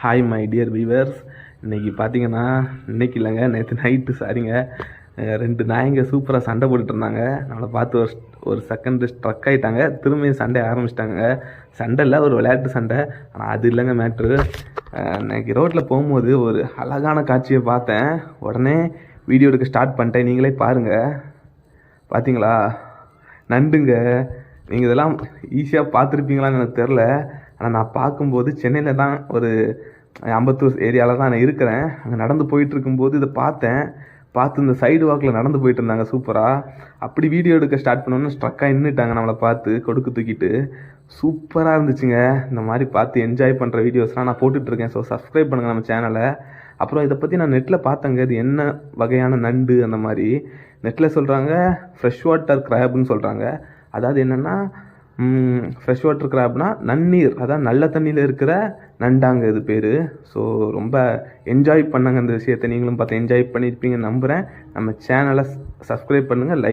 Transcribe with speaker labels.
Speaker 1: Hi my dear viewers இன்னைக்கு பார்த்தீங்கன்னா இன்னைக்கு இல்லைங்க நேற்று நைட்டு சாரிங்க. ரெண்டு நாயங்க சூப்பராக சண்டை போட்டுட்டு இருந்தாங்க. நம்மளை பார்த்து ஒரு ஒரு செகண்ட் ஸ்ட்ரக் ஆகிட்டாங்க திரும்பியும் சண்டை ஆரம்பிச்சிட்டாங்க. சண்டை இல்லை ஒரு விளையாட்டு சண்டை. ஆனால் அது இல்லைங்க மேட்ரு இன்றைக்கி ரோட்டில் போகும்போது ஒரு அழகான காட்சியை பார்த்தேன். உடனே வீடியோ எடுக்க ஸ்டார்ட் பண்ணிட்டேன். நீங்களே பாருங்கள் பார்த்தீங்களா நண்டுங்க. நீங்கள் இதெல்லாம் ஈஸியாக பார்த்துருப்பீங்களான்னு எனக்கு தெரில ஆனால் நான் பார்க்கும்போது சென்னையில் தான் ஒரு அம்பத்தூர் ஏரியாவில் தான் நான் இருக்கிறேன். அங்கே நடந்து போயிட்டு இருக்கும்போது இதை பார்த்தேன். பார்த்து இந்த சைடு வாக்கில் நடந்து போயிட்டு இருந்தாங்க சூப்பராக அப்படி வீடியோ எடுக்க ஸ்டார்ட் பண்ணோன்னு ஸ்ட்ரக்காக நின்றுட்டாங்க நம்மளை பார்த்து கொடுக்கு தூக்கிட்டு. சூப்பராக இருந்துச்சுங்க. இந்த மாதிரி பார்த்து என்ஜாய் பண்ணுற வீடியோஸ்லாம் நான் போட்டுட்ருக்கேன் ஸோ சப்ஸ்கிரைப் பண்ணுங்கள் நம்ம சேனலை அப்புறம் இதை பற்றி நான் நெட்டில் பார்த்தேங்க. இது என்ன வகையான நண்டு அந்த மாதிரி. நெட்டில் சொல்கிறாங்க ஃப்ரெஷ் வாட்டர் கிராப்னு சொல்கிறாங்க அதாவது என்னென்னா ஃப்ரெஷ் வாட்டர் கிராப்னா நன்னீர். அதான் நல்ல தண்ணியில் இருக்கிற நண்டாங்க இது பேர். ஸோ ரொம்ப என்ஜாய் பண்ணாங்க இந்த விஷயத்தை. நீங்களும் பார்த்து என்ஜாய் பண்ணியிருப்பீங்க நம்புகிறேன் நம்ம சேனலை சப்ஸ்கிரைப் பண்ணுங்கள் லைக்